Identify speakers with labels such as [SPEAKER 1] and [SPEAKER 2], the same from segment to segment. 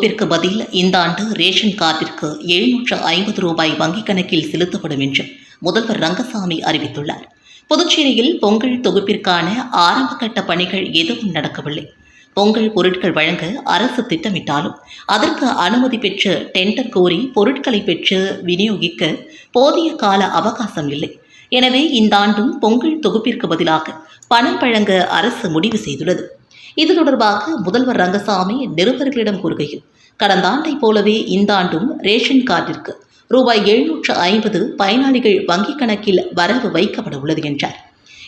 [SPEAKER 1] தொகுப்பிற்கு பதில் இந்த ஆண்டு ரேஷன் கார்டிற்கு எழுநூற்று ஐம்பது ரூபாய் வங்கிக் கணக்கில் செலுத்தப்படும் என்று முதல்வர் ரங்கசாமி அறிவித்துள்ளார். புதுச்சேரியில் பொங்கல் தொகுப்பிற்கான ஆரம்பகட்ட பணிகள் எதுவும் நடக்கவில்லை. பொங்கல் பொருட்கள் வழங்க அரசு திட்டமிட்டாலும் அதற்கு அனுமதி பெற்று டெண்டர் கோரி பொருட்களை பெற்று விநியோகிக்க போதிய கால அவகாசம் இல்லை. எனவே இந்த ஆண்டும் பொங்கல் தொகுப்பிற்கு பதிலாக பணம் வழங்க அரசு முடிவு செய்துள்ளது. இது தொடர்பாக முதல்வர் ரங்கசாமி நிருபர்களிடம் கூறுகையில் கடந்த ஆண்டை போலவே இந்த ஆண்டும் ரேஷன் கார்டிற்கு ரூபாய் எழுநூற்று ஐம்பது பயனாளிகள் வங்கிக் கணக்கில் வரவு வைக்கப்பட உள்ளது என்றார்.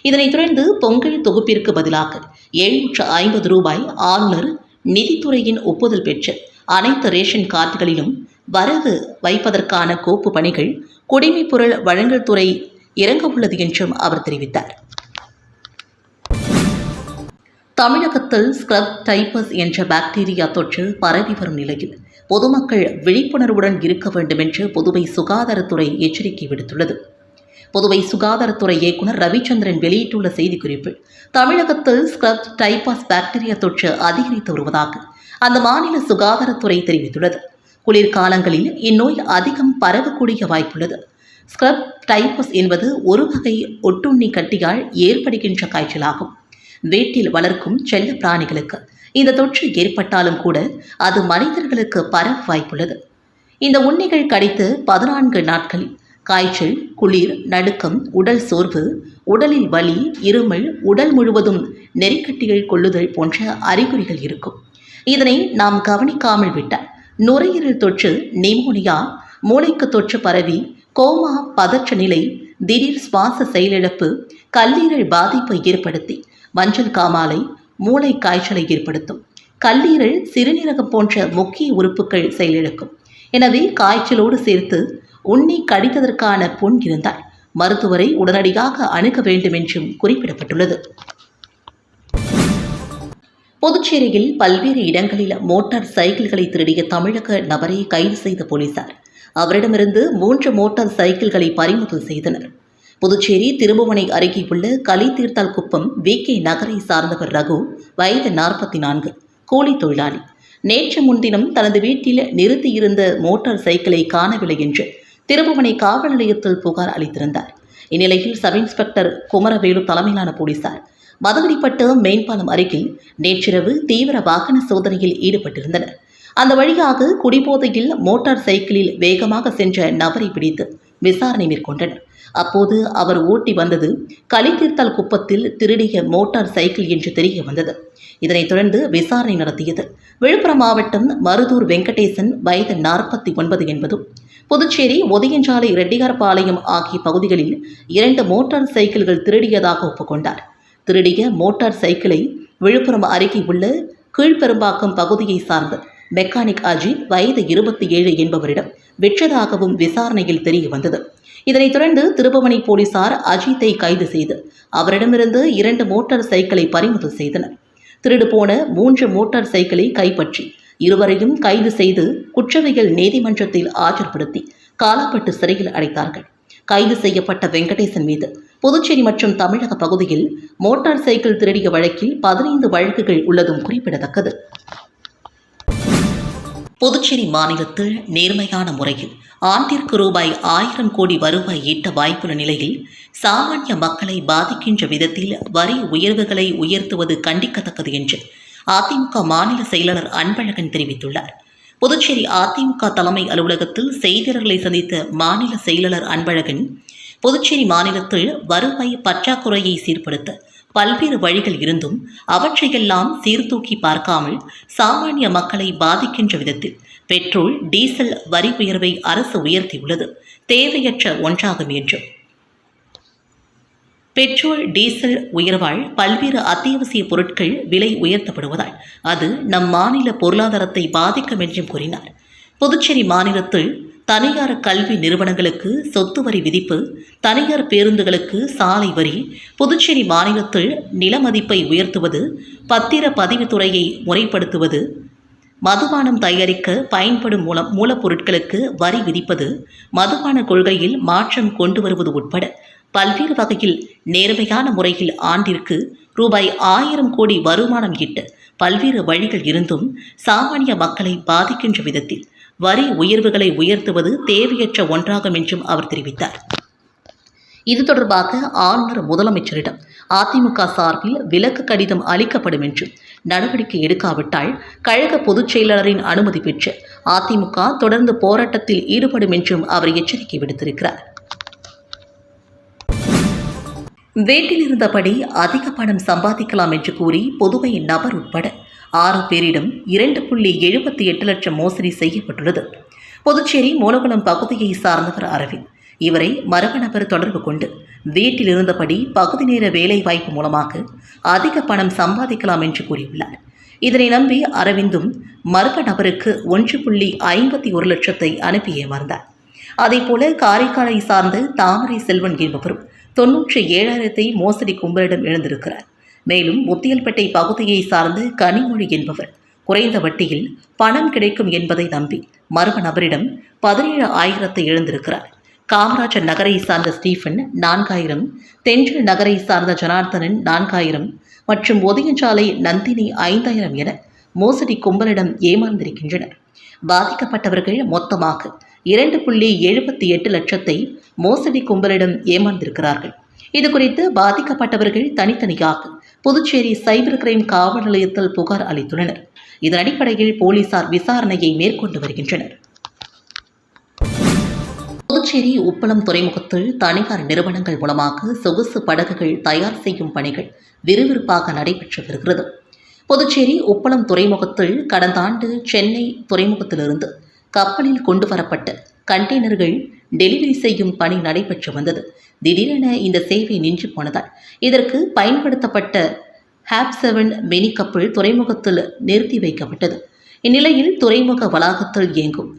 [SPEAKER 1] இதனைத் தொடர்ந்து பொங்கல் தொகுப்பிற்கு பதிலாக எழுநூற்று ஐம்பது ரூபாய் ஆளுநர் நிதித்துறையின் ஒப்புதல் பெற்று அனைத்து ரேஷன் கார்டுகளிலும் வரவு வைப்பதற்கான கோப்பு பணிகள் குடிமைப்பொருள் வழங்கல் துறை இறங்க உள்ளது என்றும் அவர் தெரிவித்தார். தமிழகத்தில் ஸ்க்ரப் டைப்பஸ் என்ற பாக்டீரியா தொற்று பரவி வரும் நிலையில் பொதுமக்கள் விழிப்புணர்வுடன் இருக்க வேண்டும் என்று புதுவை சுகாதாரத்துறை எச்சரிக்கை விடுத்துள்ளது. புதுவை சுகாதாரத்துறை இயக்குநர் ரவிச்சந்திரன் வெளியிட்டுள்ள செய்திக்குறிப்பில் தமிழகத்தில் ஸ்க்ரப் டைபாஸ் பாக்டீரியா தொற்று அதிகரித்து வருவதாக அந்த மாநில சுகாதாரத்துறை தெரிவித்துள்ளது. குளிர்காலங்களில் இந்நோய் அதிகம் பரவக்கூடிய வாய்ப்புள்ளது. ஸ்க்ரப் டைப்பஸ் என்பது ஒரு வகை ஒட்டுண்ணி கட்டியால் ஏற்படுகின்ற காய்ச்சலாகும். வீட்டில் வளர்க்கும் செல்ல பிராணிகளுக்கு. இந்த தொற்று ஏற்பட்டாலும் கூட அது மனிதர்களுக்கு பரவ வாய்ப்புள்ளது. இந்த உண்ணிகள் கடித்து பதினான்கு நாட்களில் காய்ச்சல் குளிர் நடுக்கம் உடல் சோர்வு உடலில் வலி இருமல் உடல் முழுவதும் நெறிக்கட்டிகள் கொள்ளுதல் போன்ற அறிகுறிகள் இருக்கும். இதனை நாம் கவனிக்காமல் விட்டால் நுரையீரல் தொற்று நிமோனியா மூளைக்கு தொற்று பரவி கோமா பதற்ற நிலை திடீர் சுவாச செயலிழப்பு கல்லீரல் பாதிப்பை ஏற்படுத்தி மஞ்சள் காமாலை மூளை காய்ச்சலை ஏற்படுத்தும். கல்லீரல் சிறுநீரகம் போன்ற முக்கிய உறுப்புகள் செயலிழக்கும். எனவே காய்ச்சலோடு சேர்த்து உண்ணி கடித்ததற்கான புண் இருந்தால் மருத்துவரை உடனடியாக அணுக வேண்டும் என்றும் குறிப்பிடப்பட்டுள்ளது. புதுச்சேரியில் பல்வேறு இடங்களில் மோட்டார் சைக்கிள்களை திருடிய தமிழக நபரை கைது செய்த போலீசார். அவரிடமிருந்து மூன்று மோட்டார் சைக்கிள்களை பறிமுதல் செய்தனர். புதுச்சேரி திருபுவனை அருகே உள்ள கலித்தீர்த்தால் குப்பம் வி. கே. நகரை சார்ந்தவர் ரகு வயது நாற்பத்தி நான்கு கூலி தொழிலாளி. நேற்று முன்தினம் தனது வீட்டில் நிறுத்தியிருந்த மோட்டார் சைக்கிளை காணவில்லை என்று திருபுவனை காவல் நிலையத்தில் புகார் அளித்திருந்தார். இந்நிலையில் சப் இன்ஸ்பெக்டர் குமரவேலு தலைமையிலான போலீசார் மதகடிப்பட்டு மேம்பாலம் அருகில் நேற்றிரவு தீவிர வாகன சோதனையில் ஈடுபட்டிருந்தனர். அந்த வழியாக குடிபோதையில் மோட்டார் சைக்கிளில் வேகமாக சென்ற நபரை பிடித்து விசாரணை மேற்கொண்டனர். அப்போது அவர் ஓட்டி வந்தது கலித்தீர்த்தல் குப்பத்தில் திருடிய மோட்டார் சைக்கிள் என்று தெரிய வந்தது. இதனைத் தொடர்ந்து விசாரணை நடத்தியது. விழுப்புரம் மாவட்டம் மருதூர் வெங்கடேசன் வயது நாற்பத்தி ஒன்பது என்பதும் புதுச்சேரி ஒதியஞ்சாலை ரெட்டிகார்பாளையம் ஆகிய பகுதிகளில் இரண்டு மோட்டார் சைக்கிள்கள் திருடியதாக ஒப்புக்கொண்டார். திருடிய மோட்டார் சைக்கிளை விழுப்புரம் அருகே உள்ள கீழ்பெரும்பாக்கம் பகுதியை சார்ந்த மெக்கானிக் அஜித் வயது இருபத்தி ஏழு என்பவரிடம் விற்றதாகவும் விசாரணையில் தெரிய வந்தது. இதனைத் தொடர்ந்து திருபுவனை போலீசார் அஜித்தை கைது செய்து அவரிடமிருந்து இரண்டு மோட்டார் சைக்கிளை பறிமுதல் செய்தனர். திருடு போன மூன்று மோட்டார் சைக்கிளை கைப்பற்றி இருவரையும் கைது செய்து குற்றவியல் நீதிமன்றத்தில் ஆஜர்படுத்தி காலாப்பட்டு சிறையில் அடைத்தார்கள். கைது செய்யப்பட்ட வெங்கடேசன் மீது புதுச்சேரி மற்றும் தமிழக பகுதியில் மோட்டார் சைக்கிள் திருடிய வழக்கில் பதினைந்து வழக்குகள் உள்ளதும் குறிப்பிடத்தக்கது. புதுச்சேரி மாநிலத்தில் நேர்மையான முறையில் ஆண்டிற்கு ரூபாய் ஆயிரம் கோடி வருவாய் ஈட்ட வாய்ப்புள்ள நிலையில் சாமானிய மக்களை பாதிக்கின்ற விதத்தில் வரி உயர்வுகளை உயர்த்துவது கண்டிக்கத்தக்கது என்று அதிமுக மாநில செயலாளர் அன்பழகன் தெரிவித்துள்ளார். புதுச்சேரி அதிமுக தலைமை அலுவலகத்தில் செய்தியாளர்களை சந்தித்த மாநில செயலாளர் அன்பழகன் புதுச்சேரி மாநிலத்தில் வருவாய் பற்றாக்குறையை சீர்படுத்த பல்வேறு வழிகள் இருந்தும் அவற்றையெல்லாம் சீர்தூக்கி பார்க்காமல் சாமானிய மக்களை பாதிக்கின்ற விதத்தில் பெட்ரோல் டீசல் வரி உயர்வை அரசு உயர்த்தியுள்ளது. தேவையற்ற ஒன்றாகும் என்றும் பெட்ரோல் டீசல் உயர்வால் பல்வேறு அத்தியாவசிய பொருட்கள் விலை உயர்த்தப்படுவதால் அது நம் மாநில பொருளாதாரத்தை பாதிக்கும் என்றும் கூறினார். புதுச்சேரி மாநிலத்தில் தனியார் கல்வி நிறுவனங்களுக்கு சொத்து வரி விதிப்பு தனியார் பேருந்துகளுக்கு சாலை வரி புதுச்சேரி மாநிலத்தில் நில மதிப்பை உயர்த்துவது பத்திர பதிவுத்துறையை முறைப்படுத்துவது மதுபானம் தயாரிக்க பயன்படும் மூலம் மூலப்பொருட்களுக்கு வரி விதிப்பது மதுபான கொள்கையில் மாற்றம் கொண்டு வருவது உட்பட பல்வேறு வகையில் நேர்மையான முறையில் ஆண்டிற்கு ரூபாய் ஆயிரம் கோடி வருமானம் ஈட்ட பல்வேறு வழிகள் இருந்தும் சாமானிய மக்களை பாதிக்கின்ற விதத்தில் வரி உயர்வுகளை உயர்த்துவது தேவையற்ற ஒன்றாகும் என்றும் அவர் தெரிவித்தார். இது தொடர்பாக ஆளுநர் முதலமைச்சரிடம் அதிமுக சார்பில் விலக்கு கடிதம் அளிக்கப்படும் என்று நடவடிக்கை எடுக்காவிட்டால் கழக பொதுச் செயலாளரின் அனுமதி பெற்று அதிமுக தொடர்ந்து போராட்டத்தில் ஈடுபடும் என்றும் அவர் எச்சரிக்கை விடுத்திருக்கிறார். வீட்டில் இருந்தபடி அதிக பணம் சம்பாதிக்கலாம் என்று கூறி புதுவை நபர் உட்பட ஆறு பேரிடம் இரண்டு புள்ளி எழுபத்தி எட்டு லட்சம் மோசடி செய்யப்பட்டுள்ளது. புதுச்சேரி மூலகுளம் பகுதியை சார்ந்தவர் அரவிந்த். இவரை மர்ம நபர் தொடர்பு கொண்டு வீட்டில் இருந்தபடி பகுதி நேர வேலை வாய்ப்பு மூலமாக அதிக பணம் சம்பாதிக்கலாம் என்று கூறியுள்ளார். இதனை நம்பி அரவிந்தும் மர்ம நபருக்கு ஒன்று புள்ளி ஐம்பத்தி ஒரு லட்சத்தை அனுப்பி ஏமாந்தார். அதேபோல காரைக்காலை சார்ந்த தாமரை செல்வன் என்பவரும் தொன்னூற்றி ஏழாயிரத்தை மோசடி கும்பலிடம் எழுந்திருக்கிறார் மேலும் முத்தியல்பேட்டை பகுதியை சார்ந்த கனிமொழி என்பவர் குறைந்த வட்டியில் பணம் கிடைக்கும் என்பதை நம்பி மர்ம நபரிடம் பதினேழு ஆயிரத்தை எழுந்திருக்கிறார் காமராஜர் நகரை சார்ந்த ஸ்டீஃபன் நான்காயிரம் தென்றல் நகரை சார்ந்த ஜனார்தனன் நான்காயிரம் மற்றும் ஒதியஞ்சாலை நந்தினி ஐந்தாயிரம் என மோசடி கும்பலிடம் ஏமாந்திருக்கின்றனர். பாதிக்கப்பட்டவர்கள் மொத்தமாக இரண்டு புள்ளி எழுபத்தி எட்டு லட்சத்தை மோசடி கும்பலிடம் ஏமாந்திருக்கிறார்கள். இது குறித்து பாதிக்கப்பட்டவர்கள் தனித்தனியாக புதுச்சேரி சைபர் கிரைம் காவல் நிலையத்தில் புகார் அளித்துள்ளனர். இதன் அடிப்படையில் போலீசார் விசாரணையை மேற்கொண்டு வருகின்றனர். புதுச்சேரி உப்பளம் துறைமுகத்தில் தனியார் நிறுவனங்கள் மூலமாக சொகுசு படகுகள் தயார் செய்யும் பணிகள் விறுவிறுப்பாக நடைபெற்று வருகிறது. புதுச்சேரி உப்பளம் துறைமுகத்தில் கடந்த ஆண்டு சென்னை துறைமுகத்திலிருந்து கப்பலில் கொண்டு வரப்பட்ட கண்டெய்னர்கள் டெலிவரி செய்யும் பணி நடைபெற்று வந்தது. திடீரென இந்த சேவை நின்று போனதால் இதற்கு பயன்படுத்தப்பட்ட ஹாப் செவன் மினி கப்பல் துறைமுகத்தில் நிறுத்தி வைக்கப்பட்டது. இந்நிலையில் துறைமுக வளாகத்தில் இயங்கும்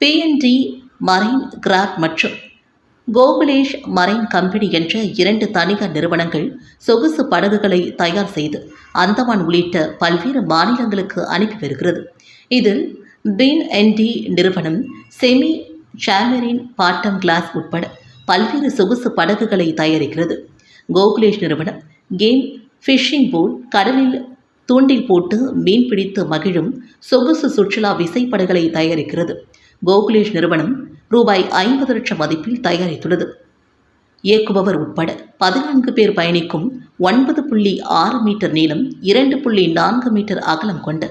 [SPEAKER 1] பிஎன்டி மரைன் கிராப் மற்றும் கோகுலேஷ் மரைன் கம்பெனி என்ற இரண்டு தனியார் நிறுவனங்கள் சொகுசு படகுகளை தயார் செய்து அந்தமான் உள்ளிட்ட பல்வேறு மாநிலங்களுக்கு அனுப்பி வருகிறது. இதில் பின் என்டி நிறுவனம் செமி சாமரின் பாட்டம் கிளாஸ் உட்பட பல்வேறு சொகுசு படகுகளை தயாரிக்கிறது. கோகுலேஷ் நிறுவனம் கேம் ஃபிஷிங் போட் கடலில் தூண்டில் போட்டு மீன் பிடித்து மகிழும் சொகுசு சுற்றுலா விசைப்படகளை தயாரிக்கிறது. கோகுலேஷ் நிறுவனம் ரூபாய் ஐம்பது லட்சம் மதிப்பில் தயாரித்துள்ளது. இயக்குபவர் உட்பட பதினான்கு பேர் பயணிக்கும் ஒன்பது புள்ளி ஆறு மீட்டர் நீளம் இரண்டு புள்ளி நான்கு மீட்டர் அகலம் கொண்ட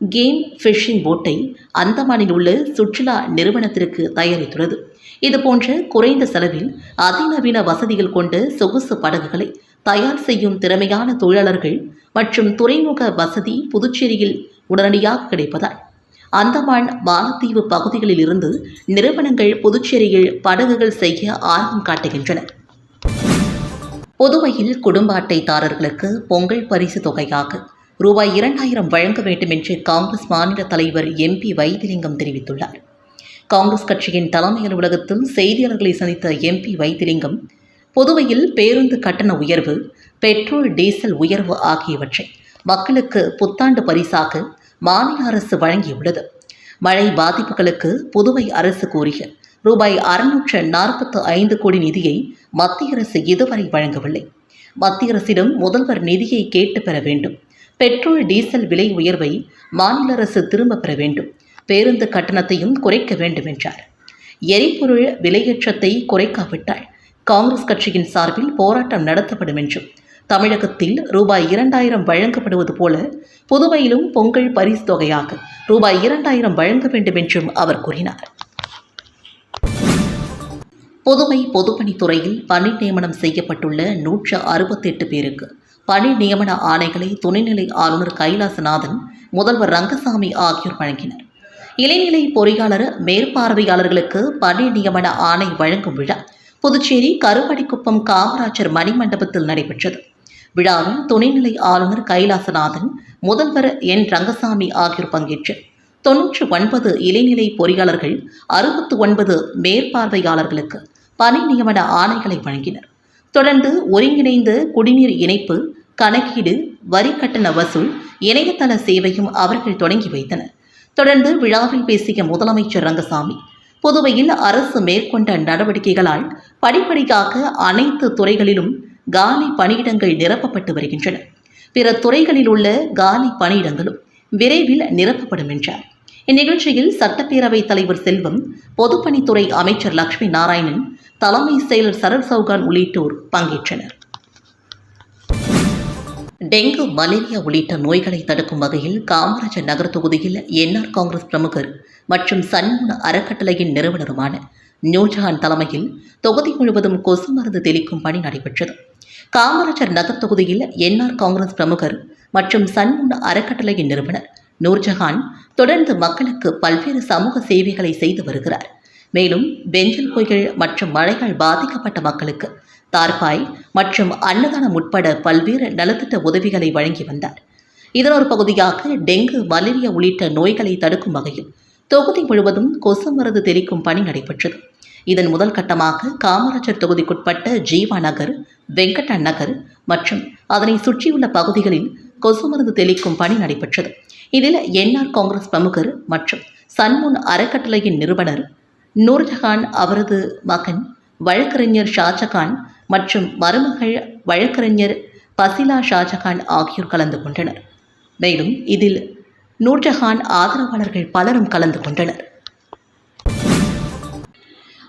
[SPEAKER 1] கேம் ஃபிஷிங் போட்டை அந்தமானில் உள்ள சுற்றுலா நிறுவனத்திற்கு தயாரித்துள்ளது. இதுபோன்ற குறைந்த செலவில் அதிநவீன வசதிகள் கொண்ட சொகுசு படகுகளை தயார் செய்யும் திறமையான தொழிலாளர்கள் மற்றும் துறைமுக வசதி புதுச்சேரியில் உடனடியாக கிடைப்பதால் அந்தமான் மாலத்தீவு பகுதிகளில் இருந்து நிறுவனங்கள் புதுச்சேரியில் படகுகள் செய்ய ஆர்வம் காட்டுகின்றன. புதுவையில் குடும்ப அட்டைதாரர்களுக்கு பொங்கல் பரிசு தொகையாக ரூபாய் இரண்டாயிரம் வழங்க வேண்டும் என்று காங்கிரஸ் மாநில தலைவர் எம்பி வைத்திலிங்கம் தெரிவித்துள்ளார். காங்கிரஸ் கட்சியின் தலைமை அலுவலகத்தில் செய்தியாளர்களை சந்தித்த எம்பி வைத்திலிங்கம் புதுவையில் பேருந்து கட்டண உயர்வு பெட்ரோல் டீசல் உயர்வு ஆகியவற்றை மக்களுக்கு புத்தாண்டு பரிசாக மாநில அரசு வழங்கியுள்ளது. மழை பாதிப்புகளுக்கு புதுவை அரசு கோரிய ரூபாய் அறுநூற்று நாற்பத்து ஐந்து கோடி நிதியை மத்திய அரசு இதுவரை வழங்கவில்லை. மத்திய அரசிடம் முதல்வர் நிதியை கேட்டு பெற வேண்டும். பெட்ரோல் டீசல் விலை உயர்வை மாநில அரசு திரும்ப பெற வேண்டும். பேருந்து கட்டணத்தையும் குறைக்க வேண்டும் என்றார். எரிபொருள் விலையேற்றத்தை குறைக்காவிட்டால் காங்கிரஸ் கட்சியின் சார்பில் போராட்டம் நடத்தப்படும் என்றும் தமிழகத்தில் ரூபாய் இரண்டாயிரம் வழங்கப்படுவது போல புதுவையிலும் பொங்கல் பரிசு தொகையாக ரூபாய் இரண்டாயிரம் வழங்க வேண்டும் என்றும் அவர் கூறினார். புதுவை பொதுப்பணித்துறையில் பணி நியமனம் செய்யப்பட்டுள்ள நூற்று அறுபத்தெட்டு பேருக்கு பணி நியமன ஆணைகளை துணைநிலை ஆளுநர் கைலாசநாதன் முதல்வர் ரங்கசாமி ஆகியோர் வழங்கினர். இளைநிலை பொறியாளர் மேற்பார்வையாளர்களுக்கு பணி நியமன ஆணை வழங்கும் விழா புதுச்சேரி கருப்படிக்குப்பம் காமராஜர் மணிமண்டபத்தில் நடைபெற்றது. விழாவில் துணைநிலை ஆளுநர் கைலாசநாதன் முதல்வர் என். ரங்கசாமி ஆகியோர் பங்கேற்று தொன்னூற்று ஒன்பது இளைநிலை பொறியாளர்கள் அறுபத்து ஒன்பது மேற்பார்வையாளர்களுக்கு பணி நியமன ஆணைகளை வழங்கினர். தொடர்ந்து ஒருங்கிணைந்த குடிநீர் இணைப்பு கணக்கீடு வரி கட்டண வசூல் இணையதள சேவையும் அவர்கள் தொடங்கி வைத்தனர். தொடர்ந்து விழாவில் பேசிய முதலமைச்சர் ரங்கசாமி புதுவையில் அரசு மேற்கொண்ட நடவடிக்கைகளால் படிப்படியாக அனைத்து துறைகளிலும் காலி பணியிடங்கள் நிரப்பப்பட்டு வருகின்றன. பிற துறைகளில் உள்ள காலி பணியிடங்களும் விரைவில் நிரப்பப்படும் என்றார். இந்நிகழ்ச்சியில் சட்டப்பேரவைத் தலைவர் செல்வம் பொதுப்பணித்துறை அமைச்சர் லட்சுமி நாராயணன் தலைமை செயலர் சரத் சௌகான் உள்ளிட்டோர் பங்கேற்றனர். டெங்கு மலேரியா உள்ளிட்ட நோய்களை தடுக்கும் வகையில் காமராஜர் நகர் தொகுதியில் என்ஆர் காங்கிரஸ் பிரமுகர் மற்றும் சன்முன அறக்கட்டளையின் நிறுவனருமான நூர்ஜஹான் தலைமையில் தொகுதி முழுவதும் கொசு மருந்து தெளிக்கும் பணி நடைபெற்றது. காமராஜர் நகர் தொகுதியில் என்ஆர் காங்கிரஸ் பிரமுகர் மற்றும் சன்முன அறக்கட்டளையின் நிறுவனர் நூர்ஜஹான் தொடர்ந்து மக்களுக்கு பல்வேறு சமூக சேவைகளை செய்து வருகிறார். மேலும் பெஞ்சல் புயல் மற்றும் மழையால் பாதிக்கப்பட்ட மக்களுக்கு தார்பாய் மற்றும் அன்னதானம் உட்பட பல்வேறு நலத்திட்ட உதவிகளை வழங்கி வந்தார். இதன் ஒரு பகுதியாக டெங்கு மலேரியா உள்ளிட்ட நோய்களை தடுக்கும் வகையில் தொகுதி முழுவதும் கொசு மருந்து தெளிக்கும் பணி நடைபெற்றது. இதன் முதல் கட்டமாக காமராஜர் தொகுதிக்குட்பட்ட ஜீவா நகர் வெங்கட்ட நகர் மற்றும் அதனை சுற்றியுள்ள பகுதிகளில் கொசு மருந்து தெளிக்கும் பணி நடைபெற்றது. இதில் என்ஆர் காங்கிரஸ் பிரமுகர் மற்றும் சன்முன் அறக்கட்டளையின் நிறுவனர் நூர்ஜஹான் அவரது மகன் வழக்கறிஞர் ஷாஜகான் மற்றும் மருமகள் வழக்கறிஞர் பசிலா ஷாஜகான் ஆகியோர் கலந்து கொண்டனர். மேலும் இதில் நூர்ஜஹான் ஆதரவாளர்கள் பலரும் கலந்து கொண்டனர்.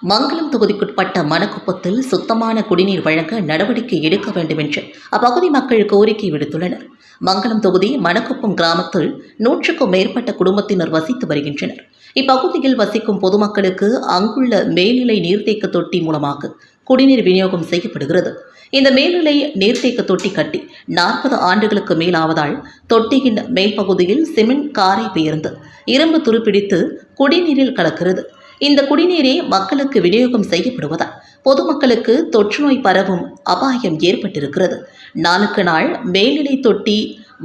[SPEAKER 1] மங்களம் தொகுதிக்குட்பட்ட மணக்குப்பத்தில் சுத்தமான குடிநீர் வழங்க நடவடிக்கை எடுக்க வேண்டும் என்று அப்பகுதி மக்கள் கோரிக்கை விடுத்துள்ளனர். மங்களம் தொகுதி மணக்குப்பம் கிராமத்தில் நூற்றுக்கும் மேற்பட்ட குடும்பத்தினர் வசித்து வருகின்றனர். இப்பகுதியில் வசிக்கும் பொதுமக்களுக்கு அங்குள்ள மேல்நிலை நீர்த்தேக்க தொட்டி மூலமாக குடிநீர் விநியோகம் செய்யப்படுகிறது. இந்த மேல்நிலை நீர்த்தேக்க தொட்டி கட்டி நாற்பது ஆண்டுகளுக்கு மேலாவதால் தொட்டியின் மேல் பகுதியில் சிமெண்ட் காரை பெயர்ந்து இரும்பு துருப்பிடித்து குடிநீரில் கலக்கிறது. இந்த குடிநீரே மக்களுக்கு விநியோகம் செய்யப்படுவதால் பொதுமக்களுக்கு தொற்றுநோய் பரவும் அபாயம் ஏற்பட்டிருக்கிறது. நாளுக்கு நாள் மேல்நிலை தொட்டி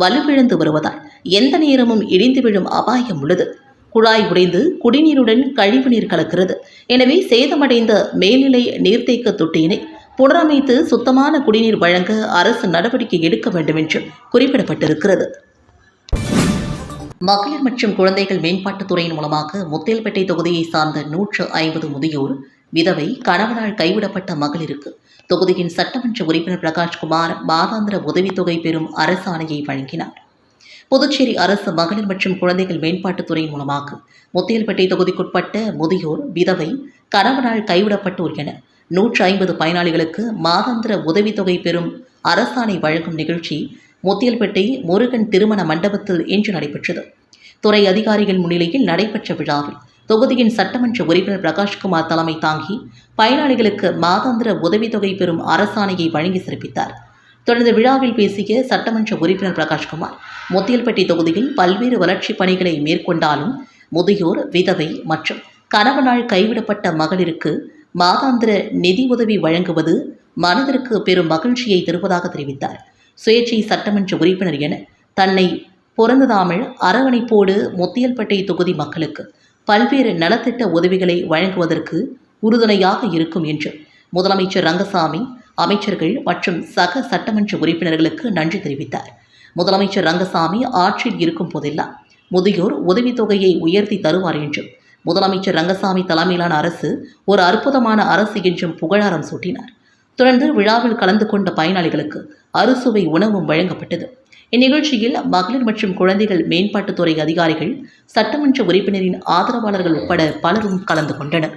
[SPEAKER 1] வலுவிழந்து வருவதால் எந்த நேரமும் இடிந்து விழும் அபாயம் உள்ளது. குழாய் உடைந்து குடிநீருடன் கழிவுநீர் கலக்கிறது. எனவே சேதமடைந்த மேல்நிலை நீர்த்தேக்க தொட்டியினை புனரமைத்து சுத்தமான குடிநீர் வழங்க அரசு நடவடிக்கை எடுக்க வேண்டும் என்று குறிப்பிடப்பட்டிருக்கிறது. மகளிர் மற்றும் குழந்தைகள் மேம்பாட்டுத் துறையின் மூலமாக முத்தேல்பேட்டை தொகுதியை சார்ந்த நூற்று ஐம்பது முதியோர் விதவை கணவனால் கைவிடப்பட்ட மகளிருக்கு தொகுதியின் சட்டமன்ற உறுப்பினர் பிரகாஷ்குமார் மாதாந்திர உதவித்தொகை பெறும் அரசாணையை வழங்கினார். புதுச்சேரி அரசு மகளிர் மற்றும் குழந்தைகள் மேம்பாட்டுத்துறையின் மூலமாக முத்தியல்பேட்டை தொகுதிக்குட்பட்ட முதியோர் விதவை கணவனால் கைவிடப்பட்டோர் என நூற்று ஐம்பது பயனாளிகளுக்கு மாதாந்திர உதவித்தொகை பெறும் அரசாணை வழங்கும் நிகழ்ச்சி முத்தியல்பேட்டை முருகன் திருமண மண்டபத்தில் இன்று நடைபெற்றது. துறை அதிகாரிகள் முன்னிலையில் நடைபெற்ற விழாவில் தொகுதியின் சட்டமன்ற உறுப்பினர் பிரகாஷ்குமார் தலைமை தாங்கி பயனாளிகளுக்கு மாதாந்திர உதவித்தொகை பெறும் அரசாணையை வழங்கி சிறப்பித்தார். தொடர்ந்து விழாவில் பேசிய சட்டமன்ற உறுப்பினர் பிரகாஷ்குமார் முத்தியல்பட்டி தொகுதியில் பல்வேறு வளர்ச்சிப் பணிகளை மேற்கொண்டாலும் முதியோர் விதவை மற்றும் கணவனால் கைவிடப்பட்ட மகளிருக்கு மாதாந்திர நிதி உதவி வழங்குவது மனதிற்கு பெரும் மகிழ்ச்சியை தருவதாக தெரிவித்தார். சுயேட்சை சட்டமன்ற உறுப்பினர் என தன்னை பொறந்ததாமல் அரவணைப்போடு மொத்தியல்பட்டை தொகுதி மக்களுக்கு பல்வேறு நலத்திட்ட உதவிகளை வழங்குவதற்கு உறுதுணையாக இருக்கும் என்று முதலமைச்சர் ரங்கசாமி அமைச்சர்கள் மற்றும் சக சட்டமன்ற உறுப்பினர்களுக்கு நன்றி தெரிவித்தார். முதலமைச்சர் ரங்கசாமி ஆட்சியில் இருக்கும் போதெல்லாம் முதியோர் உதவித்தொகையை உயர்த்தி தருவார் என்றும் முதலமைச்சர் ரங்கசாமி தலைமையிலான அரசு ஒரு அற்புதமான அரசு என்றும் புகழாரம் சூட்டினார். தொடர்ந்து விழாவில் கலந்து கொண்ட பயனாளிகளுக்கு அறுசுவை உணவும் வழங்கப்பட்டது. இந்நிகழ்ச்சியில் மகளிர் மற்றும் குழந்தைகள் மேம்பாட்டுத்துறை அதிகாரிகள் சட்டமன்ற உறுப்பினரின் ஆதரவாளர்கள் உட்பட பலரும் கலந்து கொண்டனர்.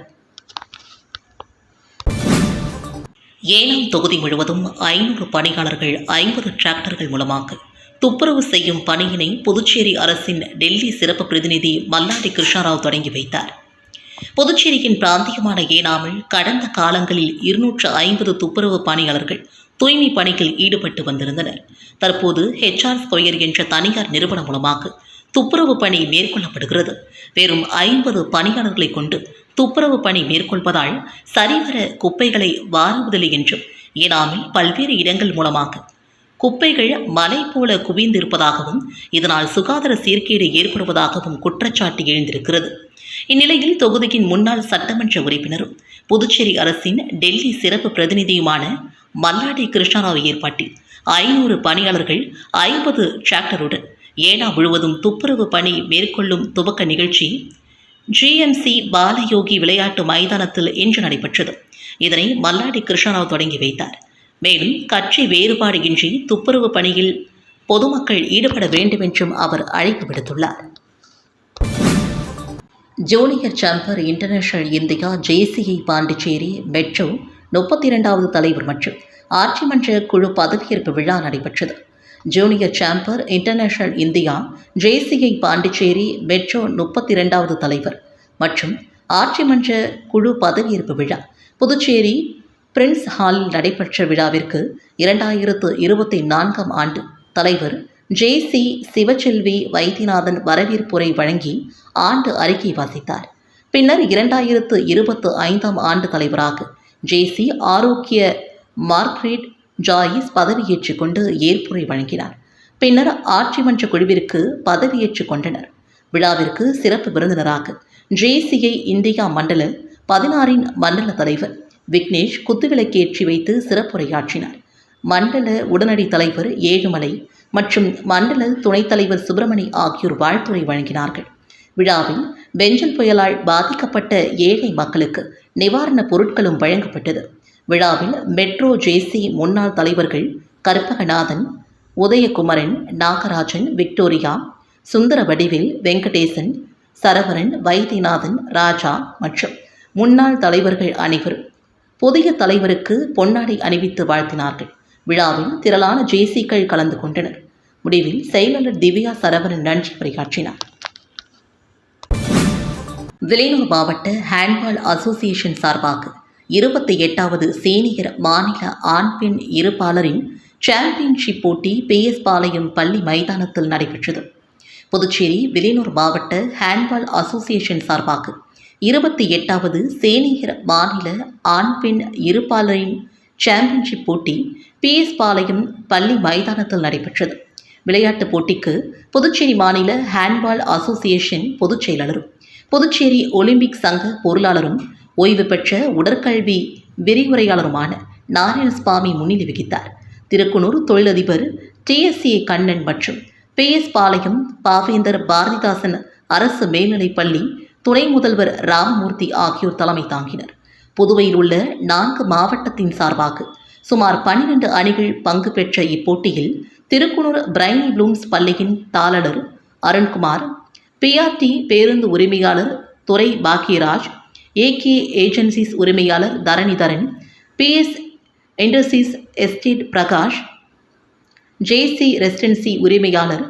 [SPEAKER 1] ஏனாம் தொகுதி முழுவதும் ஐநூறு பணியாளர்கள் ஐம்பது டிராக்டர்கள் மூலமாக துப்புரவு செய்யும் பணியினை புதுச்சேரி அரசின் டெல்லி சிறப்பு பிரதிநிதி மல்லாடி கிருஷ்ணராவ் தொடங்கி வைத்தார். புதுச்சேரியின் பிராந்தியமான ஏனாமில் கடந்த காலங்களில் இருநூற்று ஐம்பது துப்புரவு பணியாளர்கள் தூய்மை பணியில் ஈடுபட்டு வந்திருந்தனர். தற்போது ஹெச்ஆர் ஸ்கொயர் என்ற தனியார் நிறுவனம் மூலமாக துப்புரவு பணி மேற்கொள்ளப்படுகிறது. வெறும் ஐம்பது பணியாளர்களை கொண்டு துப்புரவு பணி மேற்கொள்வதால் சரிவர குப்பைகளை வாருவதில்லை என்றும் ஏனாமில் பல்வேறு இடங்கள் மூலமாக குப்பைகள் மலை போல குவிந்திருப்பதாகவும் இதனால் சுகாதார சீர்கேடு ஏற்படுவதாகவும் குற்றச்சாட்டு எழுந்திருக்கிறது. இந்நிலையில் தொகுதியின் முன்னாள் சட்டமன்ற உறுப்பினரும் புதுச்சேரி அரசின் டெல்லி சிறப்பு பிரதிநிதியுமான மல்லாடி கிருஷ்ணராவ் ஏற்பாட்டில் ஐநூறு பணியாளர்கள் ஐம்பது டிராக்டருடன் ஏனா முழுவதும் துப்புரவு பணி மேற்கொள்ளும் துவக்க நிகழ்ச்சி ஜிஎம்சி பாலயோகி விளையாட்டு மைதானத்தில் இன்று நடைபெற்றது. இதனை மல்லாடி கிருஷ்ணராவ் தொடங்கி வைத்தார். மேலும் கட்சி வேறுபாடு இன்றி துப்புரவு பணியில் பொதுமக்கள் ஈடுபட வேண்டும் என்றும் அவர் அழைப்பு விடுத்துள்ளார். Junior chamber international India JCI Pondicherry metro முப்பத்தி இரண்டாவது தலைவர் மற்றும் ஆட்சி மன்ற குழு பதவியேற்பு விழா நடைபெற்றது. Junior chamber international India JCI Pondicherry metro முப்பத்தி இரண்டாவது தலைவர் மற்றும் ஆட்சி மன்ற குழு பதவியேற்பு விழா. புதுச்சேரி பிரின்ஸ் ஹாலில் நடைபெற்ற விழாவிற்கு இரண்டாயிரத்து இருபத்தி நான்காம் ஆண்டு தலைவர் ஜே சி சிவச்செல்வி வைத்தியநாதன் வரவேற்புரை வழங்கி ஆண்டு அறிக்கை வாசித்தார். பின்னர் இரண்டாயிரத்து இருபத்து ஐந்தாம் ஆண்டு தலைவராக ஜேசி ஆரோக்கிய மார்க்ரீட் ஜாயிஸ் பதவியேற்றுக் கொண்டு ஏற்புரை வழங்கினார். பின்னர் ஆட்சி மன்ற குழுவிற்கு பதவியேற்றுக் கொண்டனர். விழாவிற்கு சிறப்பு விருந்தினராக ஜேசிஐ இந்தியா மண்டல பதினாறின் மண்டல தலைவர் விக்னேஷ் குத்துவிளக்கேற்றி வைத்து சிறப்புரையாற்றினார். மண்டல உடனடி தலைவர் ஏழுமலை மற்றும் மண்டல துணைத் தலைவர் சுப்பிரமணி ஆகியோர் வாழ்த்துரை வழங்கினார்கள். விழாவில் பெஞ்சல் புயலால் பாதிக்கப்பட்ட ஏழை மக்களுக்கு நிவாரணப் பொருட்களும் வழங்கப்பட்டது. விழாவில் மெட்ரோ ஜேசி முன்னாள் தலைவர்கள் கற்பகநாதன் உதயகுமரன் நாகராஜன் விக்டோரியா சுந்தர வடிவில் வெங்கடேசன் சரவரன் வைத்தியநாதன் ராஜா மற்றும் முன்னாள் தலைவர்கள் அனைவரும் புதிய தலைவருக்கு பொன்னாடை அணிவித்து வாழ்த்தினார்கள். விழாவில் திரளான ஜேசிக்கள் கலந்து கொண்டனர். முடிவில் செயலாளர் திவ்யா சரவரன் நன்றி உரையாற்றினார். விலையூர் மாவட்ட ஹேண்ட்பால் அசோசியேஷன் சார்பாக இருபத்தி எட்டாவது சீனியர் மாநில ஆண் பெண் இருப்பாளரின் சாம்பியன்ஷிப் போட்டி பிஎஸ் பாளையம் பள்ளி மைதானத்தில் நடைபெற்றது. புதுச்சேரி விலையூர் மாவட்ட ஹேண்ட்பால் அசோசியேஷன் சார்பாக இருபத்தி எட்டாவது சேனியர் மாநில ஆண் பெண் இருப்பாளரின் சாம்பியன்ஷிப் போட்டி பிஎஸ் பாளையம் பள்ளி மைதானத்தில் நடைபெற்றது. விளையாட்டுப் போட்டிக்கு புதுச்சேரி மாநில ஹேண்ட்பால் அசோசியேஷன் பொதுச் செயலாளரும் புதுச்சேரி ஒலிம்பிக் சங்க பொருளாளரும் ஓய்வு பெற்ற உடற்கல்வி விரிவுரையாளருமான நாராயணசுவாமி முன்னிலை வகித்தார். திருக்குனூர் தொழிலதிபர் டிஎஸ்சிஏ கண்ணன் மற்றும் பி. எஸ். பாளையம் பாவேந்தர் பாரதிதாசன் அரசு மேல்நிலைப்பள்ளி துணை முதல்வர் ராமமூர்த்தி ஆகியோர் தலைமை தாங்கினர். புதுவையில் உள்ள நான்கு மாவட்டத்தின் சார்பாக சுமார் பன்னிரண்டு அணிகள் பங்கு பெற்ற இப்போட்டியில் திருக்குனூர் பிரைனி ப்ளூம்ஸ் பள்ளியின் தாளர் அருண்குமார் பிஆர்டி பேருந்து உரிமையாளர் துறை பாக்கியராஜ் ஏகே ஏஜென்சிஸ் உரிமையாளர் Dharanidharan PS industries estate Prakash JC residency உரிமையாளர்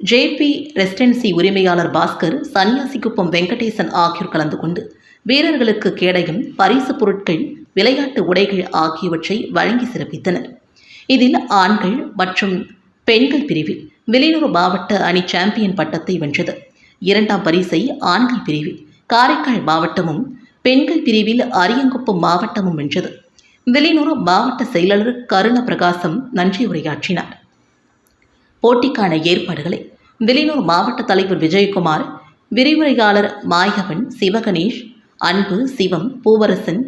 [SPEAKER 1] ஜேபி ரெசிடென்சி உரிமையாளர் பாஸ்கர் சன்னியாசிக்குப்பம் வெங்கடேசன் ஆகியோர் கலந்து கொண்டு வீரர்களுக்கு கேடயம் பரிசு பொருட்கள் விளையாட்டு உடைகள் ஆகியவற்றை வழங்கி சிறப்பித்தனர். இதில் ஆண்கள் மற்றும் பெண்கள் பிரிவில் வெளியூர் மாவட்ட அணி சாம்பியன் பட்டத்தை வென்றது. இரண்டாம் பரிசை ஆண்கள் பிரிவில் காரைக்கால் மாவட்டமும் பெண்கள் பிரிவில் அரியங்குப்பம் மாவட்டமும் வென்றது. வெளியூர் மாவட்ட செயலாளர் கருண பிரகாசம் நன்றி உரையாற்றினார். போட்டிக்கான ஏற்பாடுகளை வெளியூர் மாவட்ட தலைவர் விஜயகுமார் விரிவுரையாளர் மாயவன் சிவகணேஷ் அன்பு சிவம் பூவரசன்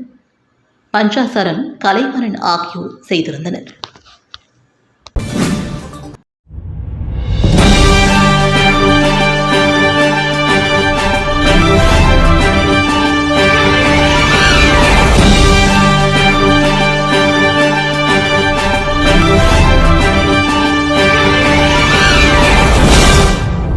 [SPEAKER 1] பஞ்சாசரன் கலைமரன் ஆகியோர் செய்திருந்தனர்.